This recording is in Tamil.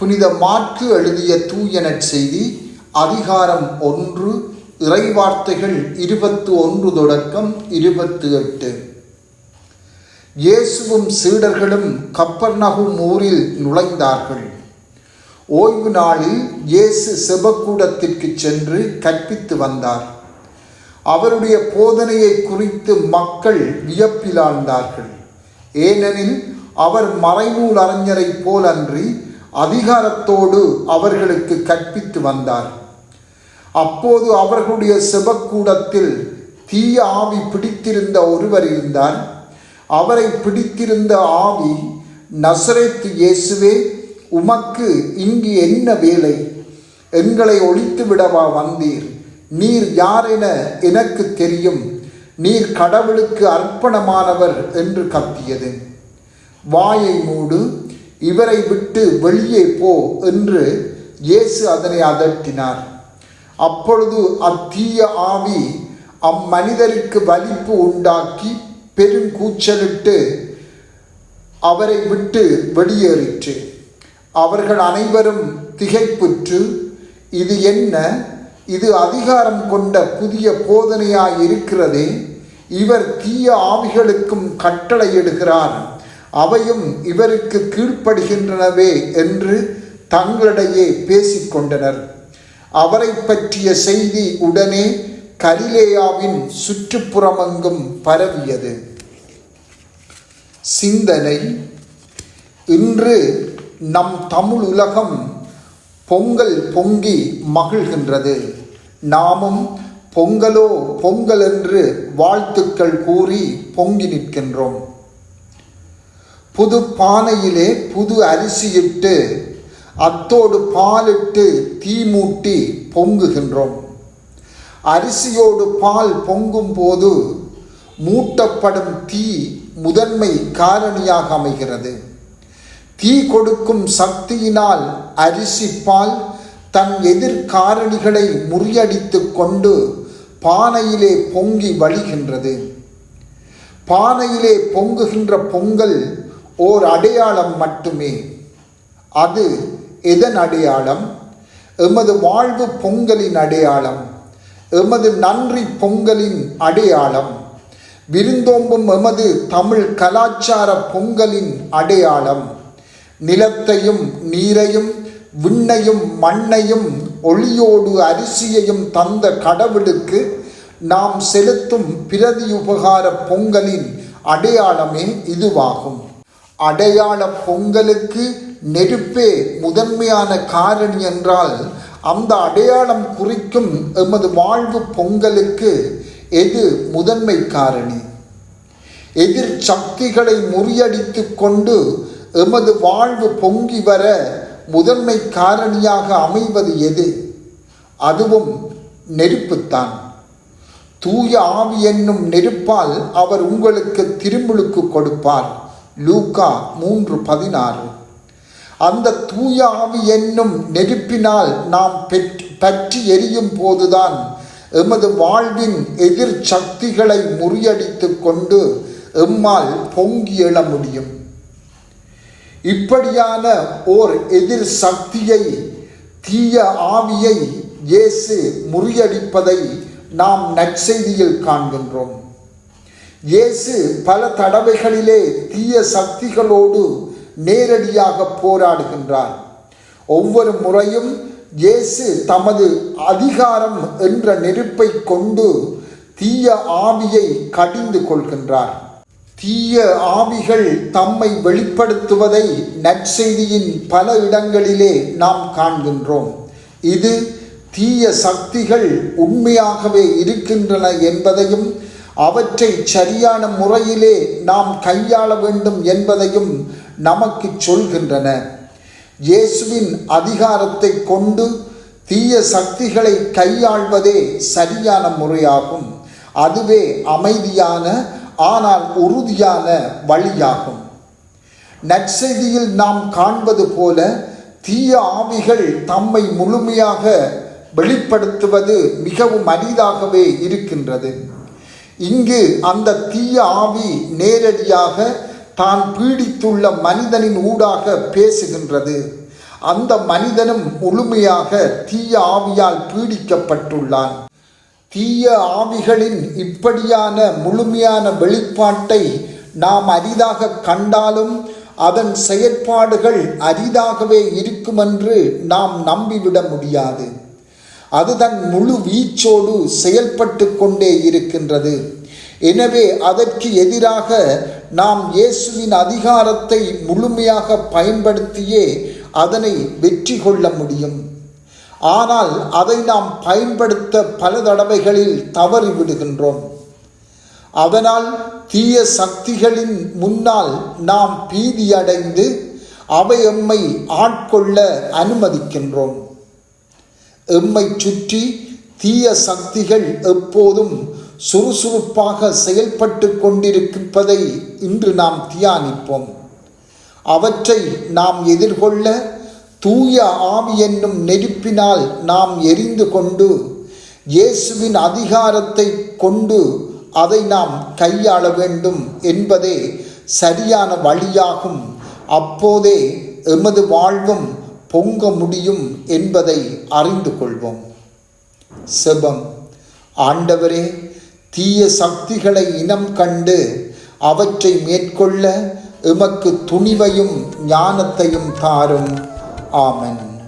புனித மாற்கு எழுதிய தூயனற் செய்தி அதிகாரம் ஒன்று இறைவார்த்தைகள் இருபத்து ஒன்று தொடக்கம் இருபத்து எட்டு. இயேசுவும் சீடர்களும் கப்பர்நகும் ஊரில் நுழைந்தார்கள். ஓய்வு நாளில் இயேசு செபக்கூடத்திற்கு சென்று கற்பித்து வந்தார். அவருடைய போதனையை குறித்து மக்கள் வியப்பிலாழ்ந்தார்கள். ஏனெனில் அவர் மறைநூல் அறிஞரை போலன்றி அதிகாரத்தோடு அவர்களுக்கு கற்பித்து வந்தார். அப்போது அவர்களுடைய செபக்கூடத்தில் தீய ஆவி பிடித்திருந்த ஒருவர் இருந்தார். அவரை பிடித்திருந்த ஆவி நசரேத் இயேசுவே உமக்கு இங்கு என்ன வேலை? எங்களை ஒழித்து விடவா வந்தீர்? நீர் யாரென எனக்கு தெரியும். நீர் கடவுளுக்கு அர்ப்பணமானவர் என்று கத்தியது. வாயை மூடு. இவரை விட்டு வெளியே போ என்று இயேசு அதனை அதட்டினார். அப்பொழுது அத்தீய ஆவி அம்மனிதருக்கு வலிப்பு உண்டாக்கி பெருங்கூச்சலிட்டு அவரை விட்டு வெளியேறிற்று. அவர்கள் அனைவரும் திகைப்புற்று இது என்ன? இது அதிகாரம் கொண்ட புதிய போதனையாய் இருக்கிறதே இவர் தீய ஆவிகளுக்கும் கட்டளையிடுகிறார். அவையும் இவருக்கு கீழ்ப்படுகின்றனவே என்று தங்களிடையே பேசிக்கொண்டனர். அவரை பற்றிய செய்தி உடனே கலிலேயாவின் சுற்றுப்புறமெங்கும் பரவியது. சிந்தனை. இன்று நம் தமிழ் உலகம் பொங்கல் பொங்கி மகிழ்கின்றது. நாமும் பொங்கலோ பொங்கல் என்று வாழ்த்துக்கள் கூறி பொங்கி நிற்கின்றோம். புது பானையிலே புது அரிசியிட்டு அத்தோடு பாலிட்டு தீ மூட்டி பொங்குகின்றோம். அரிசியோடு பால் பொங்கும் போது மூட்டப்படும் தீ முதன்மை காரணியாக அமைகிறது. தீ கொடுக்கும் சக்தியினால் அரிசி பால் தன் எதிர்காரணிகளை முறியடித்து கொண்டு பானையிலே பொங்கி வழிகின்றது. பானையிலே பொங்குகின்ற பொங்கல் ஓர் அடையாளம் மட்டுமே. அது எதன் அடையாளம்? எமது வாழ்வு பொங்கலின் அடையாளம். எமது நன்றி பொங்கலின் அடையாளம். விருந்தோம்பும் எமது தமிழ் கலாச்சார பொங்கலின் அடையாளம். நிலத்தையும் நீரையும் விண்ணையும் மண்ணையும் ஒளியோடு அரிசியையும் தந்த கடவுளுக்கு நாம் செலுத்தும் பிரதி உபகார பொங்கலின் அடையாளமே இதுவாகும். அடையாள பொங்கலுக்கு நெருப்பே முதன்மையான காரணி என்றால் அந்த அடையாளம் குறிக்கும் எமது வாழ்வு பொங்கலுக்கு எது முதன்மை காரணி? எதிர் சக்திகளை முறியடித்து கொண்டு எமது வாழ்வு பொங்கி வர முதன்மை காரணியாக அமைவது எது? அதுவும் நெருப்புத்தான். தூய ஆவி என்னும் நெருப்பால் அவர் உங்களுக்கு திருமுழுக்கு கொடுப்பார். லூக்கா மூன்று பதினாறு. அந்த தூய ஆவி என்னும் நெருப்பினால் நாம் பற்றி எரியும் போதுதான் எமது வாழ்வின் எதிர் சக்திகளை முறியடித்து கொண்டு எம்மால் பொங்கி எழ முடியும். இப்படியான ஓர் எதிர் சக்தியை தீய ஆவியை இயேசு முறியடிப்பதை நாம் நற்செய்தியில் காண்கின்றோம். இயேசு பல தடவைகளிலே தீய சக்திகளோடு நேரடியாக போராடுகின்றார். ஒவ்வொரு முறையும் இயேசு தமது அதிகாரம் என்ற நெருப்பை கொண்டு தீய ஆவியை கடிந்து கொள்கின்றார். தீய ஆவிகள் தம்மை வெளிப்படுத்துவதை நற்செய்தியின் பல இடங்களிலே நாம் காண்கின்றோம். இது தீய சக்திகள் உண்மையாகவே இருக்கின்றன என்பதையும் அவற்றை சரியான முறையிலே நாம் கையாள வேண்டும் என்பதையும் நமக்கு சொல்கின்றன. இயேசுவின் அதிகாரத்தை கொண்டு தீய சக்திகளை கையாள்வதே சரியான முறையாகும். அதுவே அமைதியான ஆனால் உறுதியான வழியாகும். நற்செய்தியில் நாம் காண்பது போல தீய ஆவிகள் தம்மை முழுமையாக வெளிப்படுத்துவது மிகவும் அரிதாகவே இருக்கின்றது. இங்கு அந்த தீய ஆவி நேரடியாக தான் பீடித்துள்ள மனிதனின் ஊடாக பேசுகின்றது. அந்த மனிதனும் முழுமையாக தீய ஆவியால் பீடிக்கப்பட்டுள்ளான். தீய ஆவிகளின் இப்படியான முழுமையான வெளிப்பாட்டை நாம் அரிதாக கண்டாலும் அதன் செயற்பாடுகள் அரிதாகவே இருக்குமென்று நாம் நம்பிவிட முடியாது. அது தன் முழு வீச்சோடு செயல்பட்டு கொண்டே இருக்கின்றது. எனவே அதற்கு எதிராக நாம் இயேசுவின் அதிகாரத்தை முழுமையாக பயன்படுத்தியே அதனை வெற்றி கொள்ள முடியும். ஆனால் அதை நாம் பயன்படுத்த பல தடவைகளில் தவறி விடுகின்றோம். அதனால் தீய சக்திகளின் முன்னால் நாம் பீதியடைந்து அவை எம்மை ஆட்கொள்ள அனுமதிக்கின்றோம். எம்மை சுற்றி தீய சக்திகள் எப்போதும் சுறுசுறுப்பாக செயல்பட்டு கொண்டிருப்பதை இன்று நாம் தியானிப்போம். அவற்றை நாம் எதிர்கொள்ள தூய ஆவி என்னும் நெருப்பினால் நாம் எரிந்து கொண்டு இயேசுவின் அதிகாரத்தை கொண்டு அதை நாம் கையாள வேண்டும் என்பதே சரியான வழியாகும். அப்போதே எமது வாழ்வும் பொங்க முடியும் என்பதை அறிந்து கொள்வோம். செபம். ஆண்டவரே தீய சக்திகளை இனம் கண்டு அவற்றை மேற்கொள்ள எமக்கு துணிவையும் ஞானத்தையும் தாரும். ஆமன்.